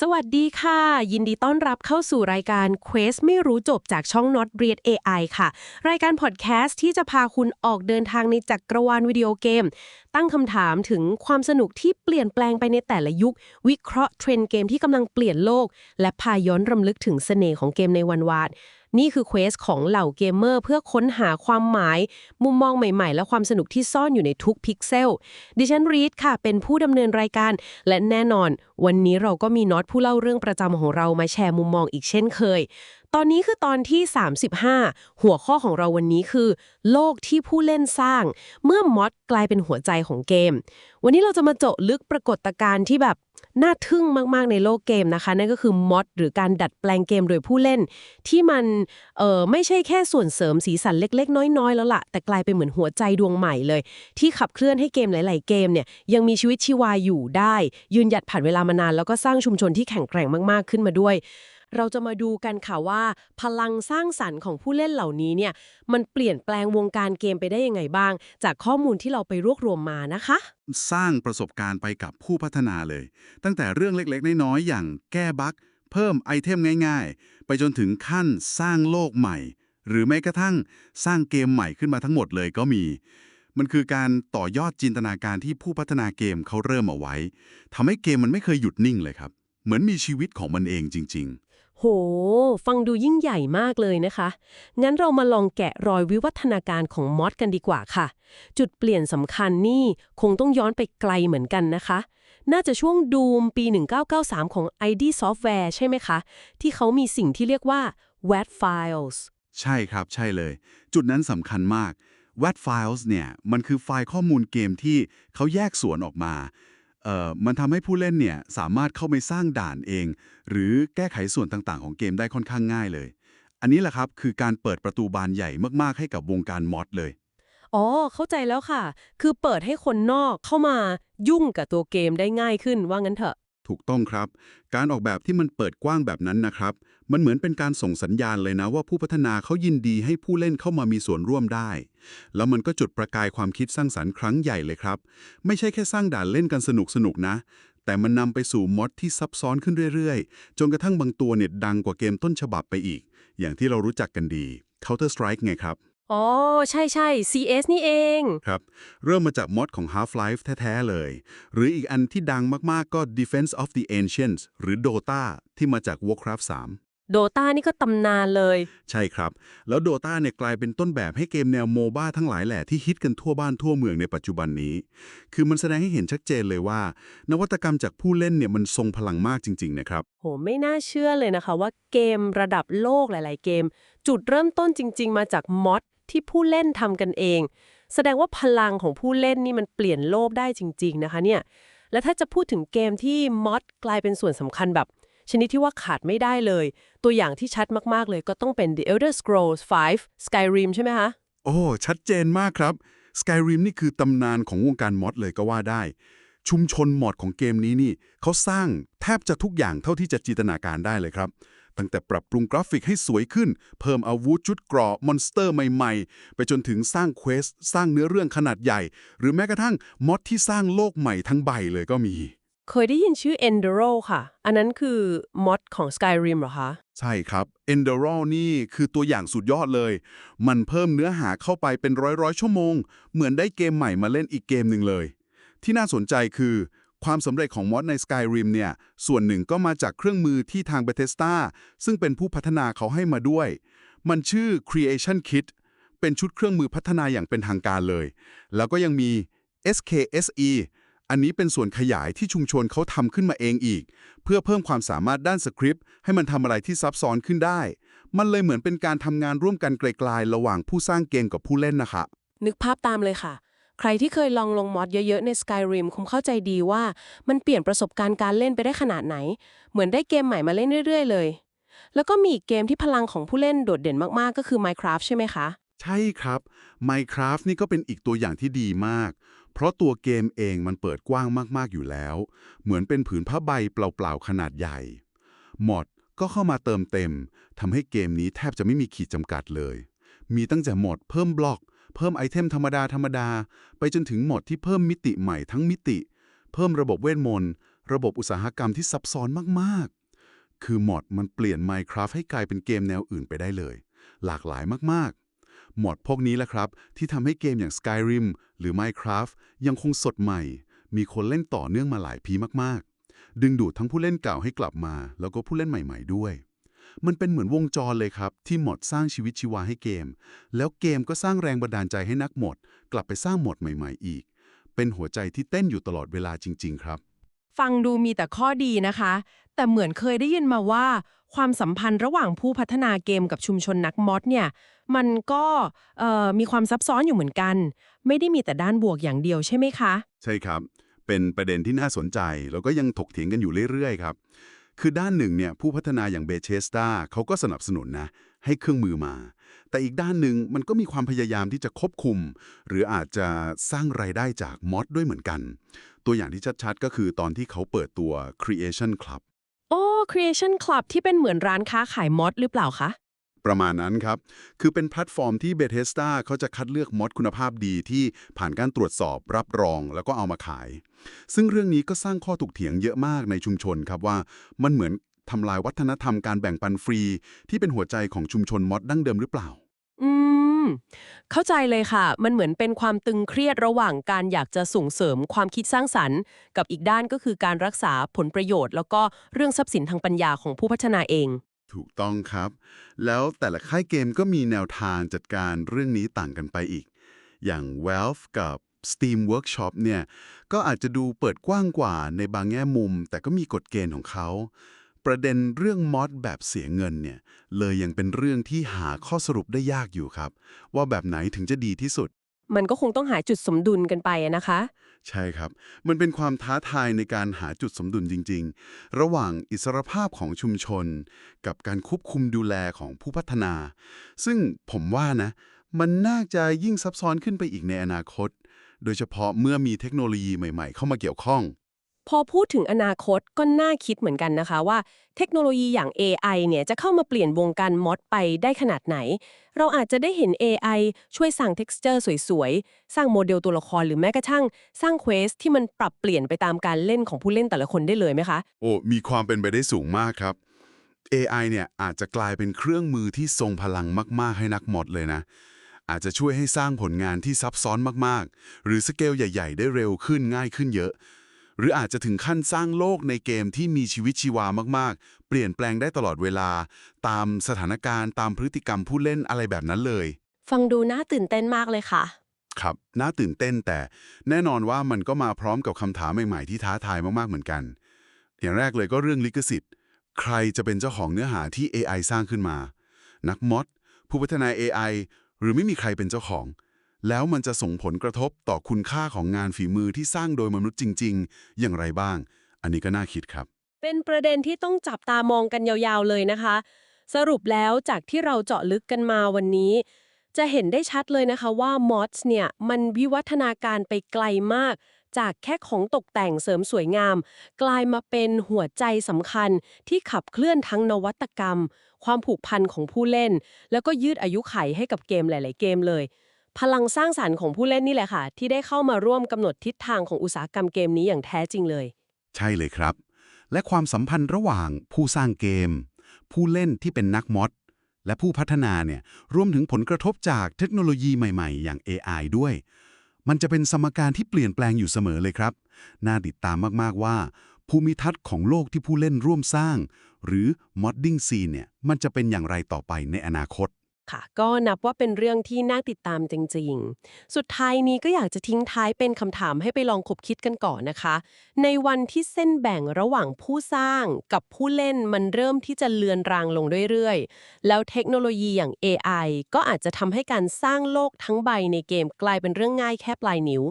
สวัสดีค่ะ ยินดีต้อนรับเข้าสู่รายการ Quest ไม่รู้จบจากช่อง Not Read AI ค่ะ รายการพอดแคสต์ที่จะพาคุณออกเดินทางในจักรวาลวิดีโอเกม ตั้งคำถามถึงความสนุกที่เปลี่ยนแปลงไปในแต่ละยุค วิเคราะห์เทรนด์เกมที่กำลังเปลี่ยนโลก และพาย้อนรำลึกถึงเสน่ห์ของเกมในวันวาน นี่คือเควสของเหล่าเกมเมอร์เพื่อค้นหาความหมาย มุมมองใหม่ ๆ และความสนุกที่ซ่อนอยู่ในทุกพิกเซล ดิฉันรีดค่ะ เป็นผู้ดำเนินรายการ และแน่นอน วันนี้เราก็มีน็อตผู้เล่าเรื่องประจำของเรามาแชร์มุมมองอีกเช่นเคย ตอนนี้คือตอนที่ 35 หัวข้อของเราวันนี้คือ โลกที่ผู้เล่นสร้าง เมื่อมอดกลายเป็นหัวใจของเกม วันนี้เราจะมาเจาะลึกปรากฏการณ์ที่แบบน่าทึ่งมากๆในโลกเกมนะคะ นั่นก็คือมอดหรือการดัดแปลงเกมโดยผู้เล่น ที่มันเออไม่ใช่แค่ส่วนเสริมสีสันเล็ก ๆ น้อย ๆ แล้วล่ะ แต่กลายเป็นเหมือนหัวใจดวงใหม่เลย ที่ขับเคลื่อนให้เกมหลาย ๆ เกมเนี่ยยังมีชีวิตชีวาอยู่ได้ ยืนหยัดผ่านเวลามานานแล้วก็สร้างชุมชนที่แข็งแกร่งมากๆขึ้นมาด้วย เราจะมาดูกันค่ะว่า พลังสร้างสรรค์ของผู้เล่นเหล่านี้เนี่ยมันเปลี่ยนแปลงวงการเกมไปได้ยังไงบ้าง จากข้อมูลที่เราไปรวบรวมมานะคะ สร้างประสบการณ์ไปกับผู้พัฒนาเลย ตั้งแต่เรื่องเล็กๆ น้อยๆอย่างแก้บั๊กเพิ่มไอเทมง่ายๆ ไปจนถึงขั้นสร้างโลกใหม่ หรือแม้กระทั่งสร้างเกมใหม่ขึ้นมาทั้งหมดเลยก็มีมันคือการต่อยอดจินตนาการที่ผู้พัฒนาเกมเขาเริ่มเอาไว้ทำให้เกมมันไม่เคยหยุดนิ่งเลยครับ เหมือนมีชีวิตของมันเองจริง โห ฟังดูยิ่งใหญ่มากเลยนะคะ งั้นเรามาลองแกะรอยวิวัฒนาการของมอดกันดีกว่าค่ะ จุดเปลี่ยนสำคัญนี่คงต้องย้อนไปไกลเหมือนกันนะคะ น่าจะช่วงดูมปี 1993 ของ ID Software ใช่ไหมคะ ที่เขามีสิ่งที่เรียกว่า WAT files ใช่ครับ ใช่เลย จุดนั้นสำคัญมาก WAT files เนี่ย มันคือไฟล์ข้อมูลเกมที่เขาแยกส่วนออกมา เอ่อมันทำให้ผู้เล่นเนี่ยสามารถเข้าไปสร้างด่านเอง หรือแก้ไขส่วนต่างๆ ของเกมได้ค่อนข้างง่ายเลย อันนี้แหละครับคือการเปิดประตูบานใหญ่มากๆ ให้กับวงการมอดเลย อ๋อ เข้าใจแล้วค่ะ คือเปิดให้คนนอกเข้ามายุ่งกับตัวเกมได้ง่ายขึ้นว่างั้นเถอะ ถูกต้องครับ การออกแบบที่มันเปิดกว้างแบบนั้นนะครับ มันเหมือนเป็นการส่งสัญญาณเลยนะว่าผู้พัฒนาเขายินดีให้ผู้เล่นเข้ามามีส่วนร่วมได้ แล้วมันก็จุดประกายความคิดสร้างสรรค์ครั้งใหญ่เลยครับ ไม่ใช่แค่สร้างด่านเล่นกันสนุกสนุกๆนะ แต่มันนำไปสู่มอดที่ซับซ้อนขึ้นเรื่อยๆ จนกระทั่งบางตัวเนี่ยดังกว่าเกมต้นฉบับไปอีก อย่างที่เรารู้จักกันดี Counter Strike ไงครับอ๋อ ใช่ใช่ CS นี่เอง ครับ เริ่มมาจากมอดของ Half-Life แท้ ๆ เลย หรืออีกอันที่ดังมาก ๆ ก็ Defense of the Ancients หรือ Dota ที่มาจาก Warcraft 3 โดตานี่ก็ตำนานเลย ใช่ครับ แล้ว Dota เนี่ยกลายเป็นต้นแบบให้เกมแนวโมบ้าทั้งหลายแหล่ที่ฮิตกันทั่วบ้านทั่วเมืองในปัจจุบันนี้ คือมันแสดงให้เห็นชัดเจนเลยว่า นวัตกรรมจากผู้เล่นเนี่ยมันทรงพลังมากจริง ๆ นะครับ โห ไม่น่าเชื่อเลยนะคะว่าเกมระดับโลกหลาย ๆ เกม จุดเริ่มต้นจริง ๆ มาจากมอดที่ผู้เล่นทำกันเอง แสดงว่าพลังของผู้เล่นนี่มันเปลี่ยนโลกได้จริง ๆ นะคะเนี่ย และถ้าจะพูดถึงเกมที่มอดกลายเป็นส่วนสำคัญแบบ ชนิดที่ว่าขาดไม่ได้เลย ตัวอย่างที่ชัดมากๆเลยก็ต้องเป็น The Elder Scrolls 5 Skyrim ใช่ไหมคะ โอ้ ชัดเจนมากครับ Skyrim นี่คือตำนานของวงการมอดเลยก็ว่าได้ ชุมชนมอดของเกมนี้นี่เขาสร้างแทบจะทุกอย่างเท่าที่จะจินตนาการได้เลยครับตั้งแต่ปรับปรุงกราฟิกให้สวยขึ้น เพิ่มอาวุธชุดเกราะมอนสเตอร์ใหม่ๆ ไปจนถึงสร้างเควส สร้างเนื้อเรื่องขนาดใหญ่ หรือแม้กระทั่งมอดที่สร้างโลกใหม่ทั้งใบเลยก็มี เคยได้ยินชื่อ Enduro ค่ะ อันนั้นคือมอดของ Skyrim เหรอคะ ใช่ครับ e n d e r a l นี่คือตัวอย่างสุดยอดเลย มันเพิ่มเนื้อหาเข้าไปเป็นร้อยร้อยชั่วโมง เหมือนได้เกมใหม่มาเล่นอีกเกมหนึ่งเลย ที่น่าสนใจคือความสำเร็จของมอดใน Skyrim เนี่ย ส่วนหนึ่งก็มาจากเครื่องมือที่ทาง Bethesda ซึ่งเป็นผู้พัฒนาเขาให้มาด้วย มันชื่อ Creation Kit เป็นชุดเครื่องมือพัฒนาอย่างเป็นทางการเลย แล้วก็ยังมี SKSE อันนี้เป็นส่วนขยายที่ชุมชนเขาทำขึ้นมาเองอีก เพื่อเพิ่มความสามารถด้านสคริปต์ให้มันทำอะไรที่ซับซ้อนขึ้นได้ มันเลยเหมือนเป็นการทำงานร่วมกันไกลๆระหว่างผู้สร้างเกมกับผู้เล่นนะครับนึกภาพตามเลยค่ะ ใครที่เคยลองลงมอดเยอะๆใน Skyrim คงเข้าใจดีว่ามันเปลี่ยนประสบการณ์การเล่นไปได้ขนาดไหน เหมือนได้เกมใหม่มาเล่นเรื่อยๆ เลย แล้วก็มีอีกเกมที่พลังของผู้เล่นโดดเด่นมากๆ ก็คือ Minecraft ใช่ไหมคะ ใช่ครับ Minecraft นี่ก็เป็นอีกตัวอย่างที่ดีมาก เพราะตัวเกมเองมันเปิดกว้างมากๆอยู่แล้ว เหมือนเป็นผืนผ้าใบเปล่าๆขนาดใหญ่ มอดก็เข้ามาเติมเต็มทำให้เกมนี้แทบจะไม่มีขีดจำกัดเลย มีตั้งแต่หมดเพิ่มบล็อก เพิ่มไอเทมธรรมดาธรรมดา ไปจนถึงหมดที่เพิ่มมิติใหม่ทั้งมิติ เพิ่มระบบเวทมนต์ระบบอุตสาหกรรมที่ซับซ้อนมากๆ คือมอดมันเปลี่ยน Minecraft ให้กลายเป็นเกมแนวอื่นไปได้เลย หลากหลายมากๆ หมอดพวกนี้แหละครับ ที่ทำให้เกมอย่าง Skyrim หรือ Minecraft ยังคงสดใหม่ มีคนเล่นต่อเนื่องมาหลายปีมากๆ ดึงดูดทั้งผู้เล่นเก่าให้กลับมา แล้วก็ผู้เล่นใหม่ๆด้วย มันเป็นเหมือนวงจรเลยครับ ที่หมดสร้างชีวิตชีวาให้เกม แล้วเกมก็สร้างแรงบันดาลใจให้นักหมด กลับไปสร้างหมดใหม่ ๆ อีก เป็นหัวใจที่เต้นอยู่ตลอดเวลาจริง ๆ ครับ ฟังดูมีแต่ข้อดีนะคะ แต่เหมือนเคยได้ยินมาว่า ความสัมพันธ์ระหว่างผู้พัฒนาเกมกับชุมชนนักมอดเนี่ย มันก็มีความซับซ้อนอยู่เหมือนกัน ไม่ได้มีแต่ด้านบวกอย่างเดียวใช่ไหมคะ ใช่ครับ เป็นประเด็นที่น่าสนใจ แล้วก็ยังถกเถียงกันอยู่เรื่อยๆครับ คือด้านหนึ่งเนี่ยผู้พัฒนาอย่างเบเชสตาเขาก็สนับสนุนนะให้เครื่องมือมา แต่อีกด้านหนึ่งมันก็มีความพยายามที่จะควบคุม หรืออาจจะสร้างรายได้จากมอดด้วยเหมือนกัน ตัวอย่างที่ชัดๆ ก็คือตอนที่เขาเปิดตัว Creation Club โอ้ Creation Club ที่เป็นเหมือนร้านค้าขายมอดหรือเปล่าคะ ประมาณนั้นครับ คือเป็นแพลตฟอร์มที่ Bethesda เขาจะคัดเลือกมอดคุณภาพดีที่ผ่านการตรวจสอบรับรองแล้วก็เอามาขาย ซึ่งเรื่องนี้ก็สร้างข้อถกเถียงเยอะมากในชุมชนครับว่ามันเหมือนทำลายวัฒนธรรมการแบ่งปันฟรี ที่เป็นหัวใจของชุมชนมอดดั้งเดิมหรือเปล่า อืม เข้าใจเลยค่ะ มันเหมือนเป็นความตึงเครียดระหว่างการอยากจะส่งเสริมความคิดสร้างสรรค์ กับอีกด้านก็คือการรักษาผลประโยชน์ แล้วก็เรื่องทรัพย์สินทางปัญญาของผู้พัฒนาเอง ถูกต้องครับ แล้วแต่ละค่ายเกมก็มีแนวทางจัดการเรื่องนี้ต่างกันไปอีก อย่าง Valve กับ Steam Workshop เนี่ยก็อาจจะดูเปิดกว้างกว่าในบางแง่มุม แต่ก็มีกฎเกณฑ์ของเขา ประเด็นเรื่องมอดแบบเสียเงินเนี่ยเลยยังเป็นเรื่องที่หาข้อสรุปได้ยากอยู่ครับ ว่าแบบไหนถึงจะดีที่สุด มันก็คงต้องหาจุดสมดุลกันไปอะนะคะ ใช่ครับ มันเป็นความท้าทายในการหาจุดสมดุลจริง ๆ ระหว่างอิสรภาพของชุมชน กับการควบคุมดูแลของผู้พัฒนา ซึ่งผมว่านะ มันน่าจะยิ่งซับซ้อนขึ้นไปอีกในอนาคต โดยเฉพาะเมื่อมีเทคโนโลยีใหม่ ๆ เข้ามาเกี่ยวข้อง พอพูดถึงอนาคตก็น่าคิดเหมือนกันนะคะว่าเทคโนโลยีอย่าง AI เนี่ยจะเข้ามาเปลี่ยนวงการมอดไปได้ขนาดไหน เราอาจจะได้เห็น AI ช่วยสร้าง texture สวยๆ สร้างโมเดลตัวละครหรือแม้กระทั่ง สร้างเควสที่มันปรับเปลี่ยนไปตามการเล่นของผู้เล่นแต่ละคนได้เลยไหมคะ โอ้มีความเป็นไปได้สูงมากครับ AI เนี่ยอาจจะกลายเป็นเครื่องมือที่ทรงพลังมาก ๆ ให้นักมอดเลยนะ อาจจะช่วยให้สร้างผลงานที่ซับซ้อนมากๆ หรือสเกลใหญ่ ๆ ได้เร็วขึ้นง่ายขึ้นเยอะ หรืออาจจะถึงขั้นสร้างโลกในเกมที่มีชีวิตชีวามากๆ เปลี่ยนแปลงได้ตลอดเวลา ตามสถานการณ์ตามพฤติกรรมผู้เล่นอะไรแบบนั้นเลย ฟังดูน่าตื่นเต้นมากเลยค่ะ ครับ น่าตื่นเต้นแต่แน่นอนว่ามันก็มาพร้อมกับคำถามใหม่ๆที่ท้าทายมากๆเหมือนกัน อย่างแรกเลยก็เรื่องลิขสิทธิ์ ใครจะเป็นเจ้าของเนื้อหาที่ AI สร้างขึ้นมา นักมอดผู้พัฒนา AI หรือไม่มีใครเป็นเจ้าของ แล้วมันจะส่งผลกระทบต่อคุณค่าของงานฝีมือที่สร้างโดยมนุษย์จริง ๆ อย่างไรบ้าง อันนี้ก็น่าคิดครับ เป็นประเด็นที่ต้องจับตามองกันยาวๆเลยนะคะ สรุปแล้วจากที่เราเจาะลึกกันมาวันนี้ จะเห็นได้ชัดเลยนะคะว่ามอสเนี่ยมันวิวัฒนาการไปไกลมาก จากแค่ของตกแต่งเสริมสวยงาม กลายมาเป็นหัวใจสำคัญที่ขับเคลื่อนทั้งนวัตกรรม ความผูกพันของผู้เล่น แล้วก็ยืดอายุไขให้กับเกมหลาย ๆ เกมเลย พลังสร้างสรรค์ของผู้เล่นนี่แหละค่ะ ที่ได้เข้ามาร่วมกำหนดทิศทางของอุตสาหกรรมเกมนี้อย่างแท้จริงเลย ใช่เลยครับ และความสัมพันธ์ระหว่างผู้สร้างเกม ผู้เล่นที่เป็นนักมอดและผู้พัฒนาเนี่ยรวมถึงผลกระทบจากเทคโนโลยีใหม่ๆ อย่าง AI ด้วย มันจะเป็นสมการที่เปลี่ยนแปลงอยู่เสมอเลยครับ น่าติดตามมากๆว่า ภูมิทัศน์ของโลกที่ผู้เล่นร่วมสร้าง หรือ modding scene เนี่ยมันจะเป็นอย่างไรต่อไปในอนาคต ค่ะ ก็นับว่าเป็นเรื่องที่น่าติดตามจริง ๆ สุดท้ายนี้ก็อยากจะทิ้งท้ายเป็นคำถามให้ไปลองคบคิดกันก่อนนะคะ ในวันที่เส้นแบ่งระหว่างผู้สร้างกับผู้เล่นมันเริ่มที่จะเลือนรางลงเรื่อยๆ แล้วเทคโนโลยีอย่าง AI ก็อาจจะทำให้การสร้างโลกทั้งใบในเกมกลายเป็นเรื่องง่ายแค่ปลายนิ้ว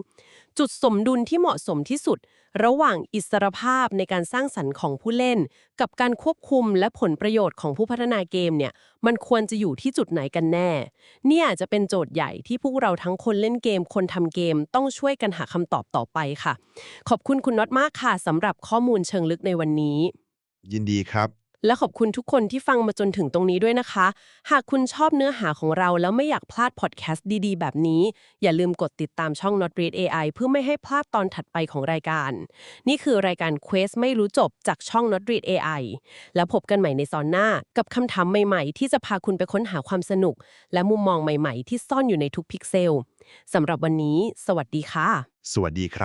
จุดสมดุลที่เหมาะสมที่สุด ระหว่างอิสรภาพในการสร้างสรรค์ของผู้เล่น กับการควบคุมและผลประโยชน์ของผู้พัฒนาเกมเนี่ยมันควรจะอยู่ที่จุดไหนกันแน่ เนี่ยอาจจะเป็นโจทย์ใหญ่ที่พวกเราทั้งคนเล่นเกม คนทำเกมต้องช่วยกันหาคำตอบต่อไปค่ะ ขอบคุณคุณน็อตมากค่ะสำหรับข้อมูลเชิงลึกในวันนี้ ยินดีครับ และขอบคุณทุกคนที่ฟังมาจนถึงตรงนี้ด้วยนะคะ หากคุณชอบเนื้อหาของเราแล้วไม่อยากพลาดพอดแคสต์ดีๆ แบบนี้ อย่าลืมกดติดตามช่อง Not Read AI เพื่อไม่ให้พลาดตอนถัดไปของรายการ นี่คือรายการ Quest ไม่รู้จบจากช่อง Not Read AI แล้วพบกันใหม่ในซอนหน้า กับคำถามใหม่ๆ ที่จะพาคุณไปค้นหาความสนุก และมุมมองใหม่ๆ ที่ซ่อนอยู่ในทุกพิกเซลสำหรับวันนี้ สวัสดีค่ะ สวัสดีครับ